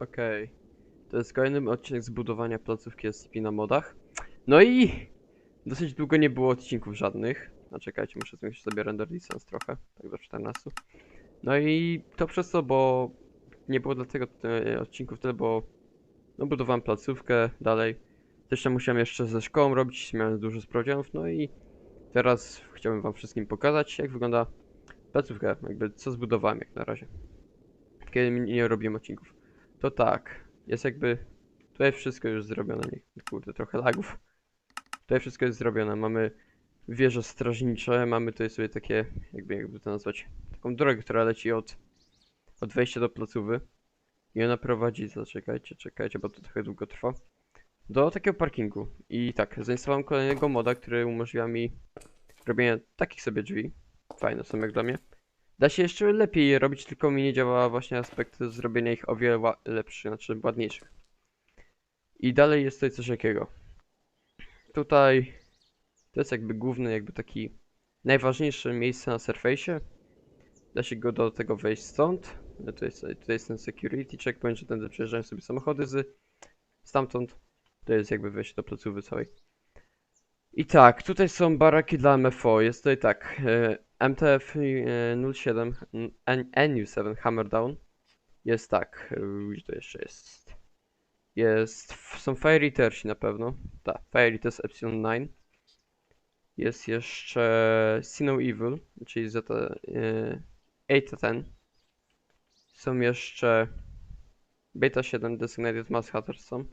Okej. To jest kolejny odcinek zbudowania placówki SCP na modach. No i dosyć długo nie było odcinków żadnych. A czekajcie, muszę sobie render distance trochę, tak do 14. No i to przez to, bo nie było dlatego e, odcinków tyle, bo no budowałem placówkę dalej. Tam musiałem jeszcze ze szkołą robić, miałem dużo sprawdzianów, no i teraz chciałbym wam wszystkim pokazać, jak wygląda placówka, jakby co zbudowałem jak na razie. Kiedy nie robiłem odcinków. To tak, jest jakby tutaj wszystko już zrobione, nie, kurde, trochę lagów. Tutaj wszystko jest zrobione, mamy wieże strażnicze, mamy tutaj sobie takie, jakby, jakby to nazwać, taką drogę, która leci od, od wejścia do placówy. I ona prowadzi, zaczekajcie, czekajcie, bo to trochę długo trwa. Do takiego parkingu. I tak, zainstalowałem kolejnego moda, który umożliwia mi robienie takich sobie drzwi. Fajne są jak dla mnie. Da się jeszcze lepiej je robić, tylko mi nie działa właśnie aspekt zrobienia ich o wiele lepszych, znaczy ładniejszych. I dalej jest tutaj coś jakiego. Tutaj to jest jakby główny, jakby taki najważniejsze miejsce na Surface'ie. Da się go do tego wejść stąd. No to jest, tutaj jest ten security checkpoint, że tędy przejeżdżają sobie samochody z stamtąd. To jest jakby wejście do placówy całej. I tak, tutaj są baraki dla MFO. Jest tutaj tak, e, MTF e, 07, N- NU7 Hammerdown. Jest tak, e, gdzie to jeszcze jest? Jest, są Fire Eatersi na pewno. Tak, Fire Eaters Epsilon 9. Jest jeszcze Sino Evil, czyli Zeta, e, 8 10. Są jeszcze Beta 7 Designated Mass Hunters są.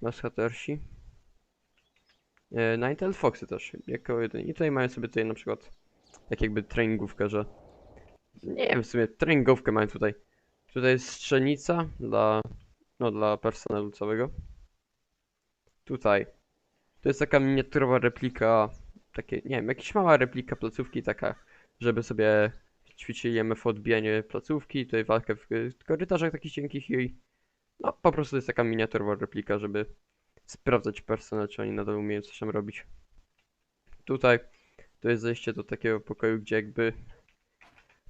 Mass Huntersi. E, Ninetale Foxy też, jako jeden. I tutaj mają sobie tutaj na przykład tak jakby treningówkę, że nie wiem, w sumie treningówkę mają tutaj. Tutaj jest strzelnica dla, no dla personelu całego. Tutaj. To jest taka miniaturowa replika, takie, nie wiem, jakaś mała replika placówki taka, żeby sobie ćwiczyli MF odbijanie placówki, tutaj walkę w korytarzach takich cienkich i no po prostu jest taka miniaturowa replika, żeby sprawdzać personel, czy oni nadal umieją coś tam robić. Tutaj to jest zejście do takiego pokoju, gdzie jakby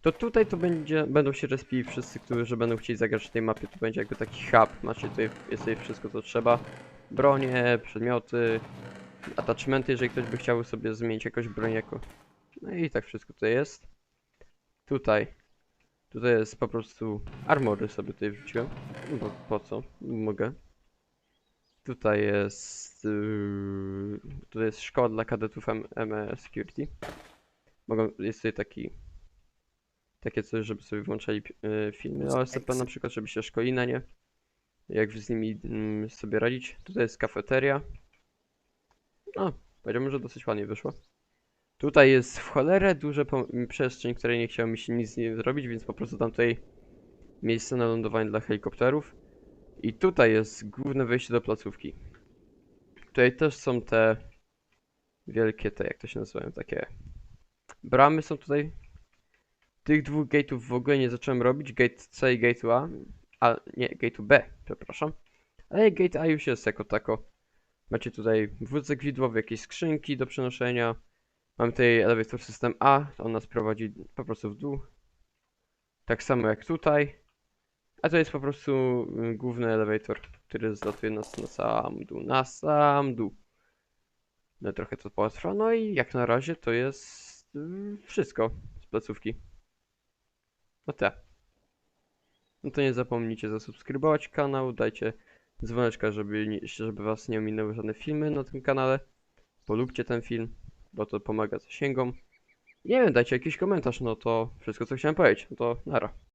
to tutaj to będzie, będą się respili wszyscy, którzy będą chcieli zagrać w tej mapie, to będzie jakby taki hub, macie tutaj, jest tutaj wszystko co trzeba, bronie, przedmioty, attachmenty, jeżeli ktoś by chciał sobie zmienić jakąś broń jako, no i tak wszystko tutaj jest. Tutaj, tutaj jest po prostu armory sobie tutaj wrzuciłem, no bo po co, mogę. Tutaj jest, yy, tutaj jest szkoła dla kadetów ME Security. Mogą, jest tutaj taki takie coś, żeby sobie włączali pi- y, filmy OSCP na przykład, żeby się szkolili na nie. Jak z nimi mm, sobie radzić. Tutaj jest kafeteria. No, powiedziałbym, że dosyć ładnie wyszło. Tutaj jest w cholerę m, przestrzeń, której nie chciało mi się nic nie zrobić, więc po prostu dam tutaj miejsce na lądowanie dla helikopterów. I tutaj jest główne wejście do placówki. Tutaj też są te wielkie te, jak to się nazywają, takie bramy są tutaj tych dwóch gate'ów w ogóle nie zacząłem robić, gate C i gate A, a nie, gate B, przepraszam. Ale gate A już jest jako tako. Macie tutaj wózek widłowy, jakieś skrzynki do przenoszenia. Mamy tutaj elevator system A, on nas prowadzi po prostu w dół. Tak samo jak tutaj. A to jest po prostu y, główny elevator, który zlatuje nas na sam dół, na sam dół. No trochę to potrwa, no i jak na razie to jest y, wszystko z placówki. No te. No to nie zapomnijcie zasubskrybować kanał, dajcie dzwoneczka, żeby, żeby was nie ominęły żadne filmy na tym kanale. Polubcie ten film, bo to pomaga zasięgom. Nie wiem, dajcie jakiś komentarz, no to wszystko co chciałem powiedzieć. No to nara.